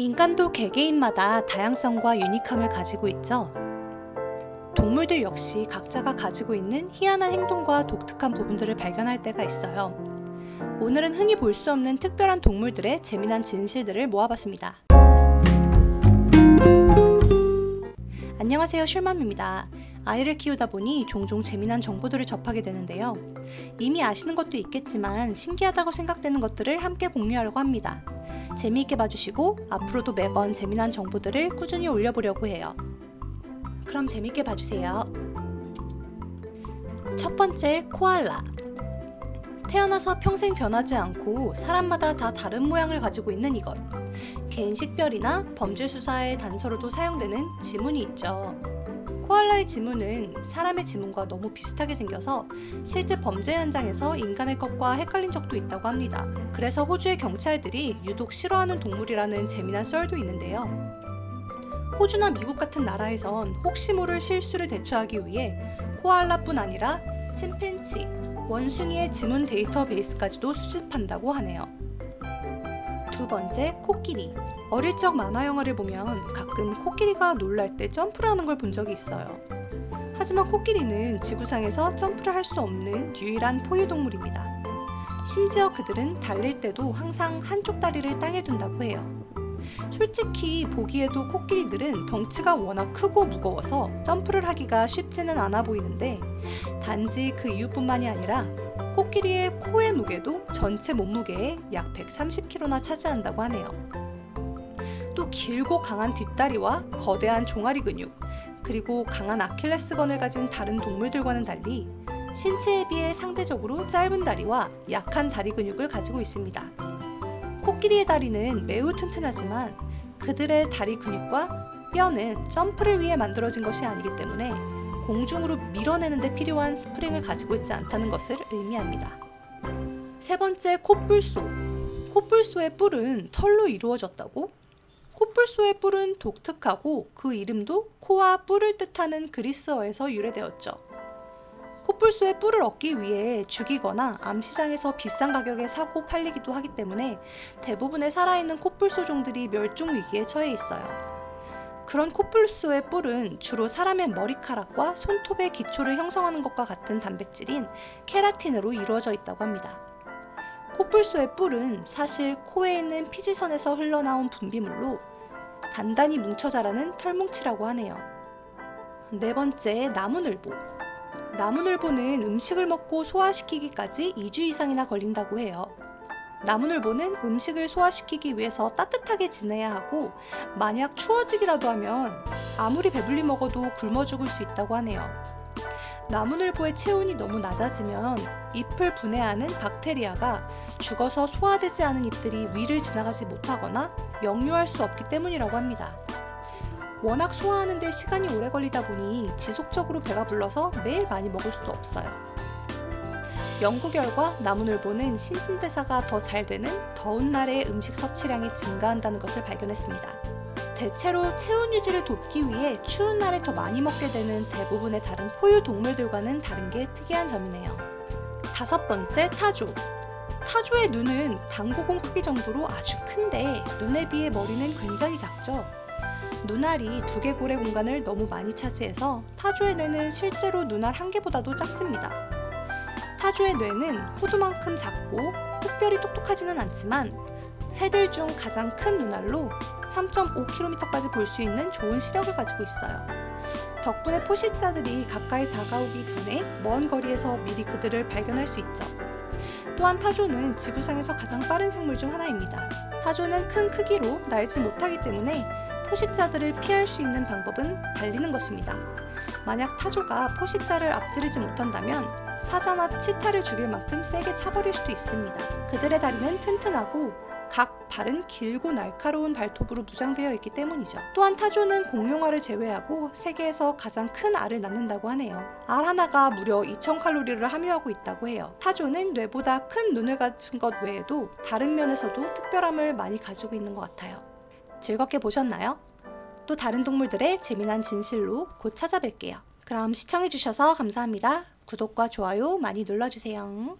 인간도 개개인마다 다양성과 유니함을 가지고 있죠. 동물들 역시 각자가 가지고 있는 희한한 행동과 독특한 부분들을 발견할 때가 있어요. 오늘은 흔히 볼 수 없는 특별한 동물들의 재미난 진실들을 모아봤습니다. 안녕하세요, 슐맘입니다. 아이를 키우다 보니 종종 재미난 정보들을 접하게 되는데요. 이미 아시는 것도 있겠지만 신기하다고 생각되는 것들을 함께 공유하려고 합니다. 재미있게 봐주시고 앞으로도 매번 재미난 정보들을 꾸준히 올려보려고 해요. 그럼 재미있게 봐주세요. 첫 번째, 코알라. 태어나서 평생 변하지 않고 사람마다 다 다른 모양을 가지고 있는 이것. 개인 식별이나 범죄 수사의 단서로도 사용되는 지문이 있죠. 코알라의 지문은 사람의 지문과 너무 비슷하게 생겨서 실제 범죄 현장에서 인간의 것과 헷갈린 적도 있다고 합니다. 그래서 호주의 경찰들이 유독 싫어하는 동물이라는 재미난 썰도 있는데요. 호주나 미국 같은 나라에선 혹시 모를 실수를 대처하기 위해 코알라뿐 아니라 침팬치, 원숭이의 지문 데이터베이스까지도 수집한다고 하네요. 두 번째, 코끼리. 어릴 적 만화 영화를 보면 가끔 코끼리가 놀랄 때 점프를 하는 걸 본 적이 있어요. 하지만 코끼리는 지구상에서 점프를 할 수 없는 유일한 포유동물입니다. 심지어 그들은 달릴 때도 항상 한쪽 다리를 땅에 둔다고 해요. 솔직히 보기에도 코끼리들은 덩치가 워낙 크고 무거워서 점프를 하기가 쉽지는 않아 보이는데 단지 그 이유뿐만이 아니라 코끼리의 코의 무게도 전체 몸무게의 약 130kg나 차지한다고 하네요. 또 길고 강한 뒷다리와 거대한 종아리 근육, 그리고 강한 아킬레스건을 가진 다른 동물들과는 달리 신체에 비해 상대적으로 짧은 다리와 약한 다리 근육을 가지고 있습니다. 코끼리의 다리는 매우 튼튼하지만 그들의 다리 근육과 뼈는 점프를 위해 만들어진 것이 아니기 때문에 공중으로 밀어내는 데 필요한 스프링을 가지고 있지 않다는 것을 의미합니다. 세 번째, 코뿔소. 코뿔소의 뿔은 털로 이루어졌다고? 코뿔소의 뿔은 독특하고 그 이름도 코와 뿔을 뜻하는 그리스어에서 유래되었죠. 코뿔소의 뿔을 얻기 위해 죽이거나 암시장에서 비싼 가격에 사고 팔리기도 하기 때문에 대부분의 살아있는 코뿔소 종들이 멸종 위기에 처해 있어요. 그런 코뿔소의 뿔은 주로 사람의 머리카락과 손톱의 기초를 형성하는 것과 같은 단백질인 케라틴으로 이루어져 있다고 합니다. 코뿔소의 뿔은 사실 코에 있는 피지선에서 흘러나온 분비물로 단단히 뭉쳐 자라는 털뭉치라고 하네요. 네 번째, 나무늘보. 나무늘보는 음식을 먹고 소화시키기까지 2주 이상이나 걸린다고 해요. 나무늘보는 음식을 소화시키기 위해서 따뜻하게 지내야 하고 만약 추워지기라도 하면 아무리 배불리 먹어도 굶어 죽을 수 있다고 하네요. 나무늘보의 체온이 너무 낮아지면 잎을 분해하는 박테리아가 죽어서 소화되지 않은 잎들이 위를 지나가지 못하거나 역류할 수 없기 때문이라고 합니다. 워낙 소화하는 데 시간이 오래 걸리다 보니 지속적으로 배가 불러서 매일 많이 먹을 수도 없어요. 연구 결과 나무늘보는 신진대사가 더 잘 되는 더운 날에 음식 섭취량이 증가한다는 것을 발견했습니다. 대체로 체온 유지를 돕기 위해 추운 날에 더 많이 먹게 되는 대부분의 다른 포유 동물들과는 다른 게 특이한 점이네요. 다섯 번째 타조. 타조의 눈은 당구공 크기 정도로 아주 큰데 눈에 비해 머리는 굉장히 작죠. 눈알이 두개골의 공간을 너무 많이 차지해서 타조의 뇌는 실제로 눈알 한 개보다도 작습니다. 타조의 뇌는 호두만큼 작고 특별히 똑똑하지는 않지만 새들 중 가장 큰 눈알로 3.5km까지 볼 수 있는 좋은 시력을 가지고 있어요. 덕분에 포식자들이 가까이 다가오기 전에 먼 거리에서 미리 그들을 발견할 수 있죠. 또한 타조는 지구상에서 가장 빠른 생물 중 하나입니다. 타조는 큰 크기로 날지 못하기 때문에 포식자들을 피할 수 있는 방법은 달리는 것입니다. 만약 타조가 포식자를 앞지르지 못한다면 사자나 치타를 죽일 만큼 세게 차버릴 수도 있습니다. 그들의 다리는 튼튼하고 각 발은 길고 날카로운 발톱으로 무장되어 있기 때문이죠. 또한 타조는 공룡알을 제외하고 세계에서 가장 큰 알을 낳는다고 하네요. 알 하나가 무려 2,000칼로리를 함유하고 있다고 해요. 타조는 뇌보다 큰 눈을 가진 것 외에도 다른 면에서도 특별함을 많이 가지고 있는 것 같아요. 즐겁게 보셨나요? 또 다른 동물들의 재미난 진실로 곧 찾아뵐게요. 그럼 시청해주셔서 감사합니다. 구독과 좋아요 많이 눌러주세요.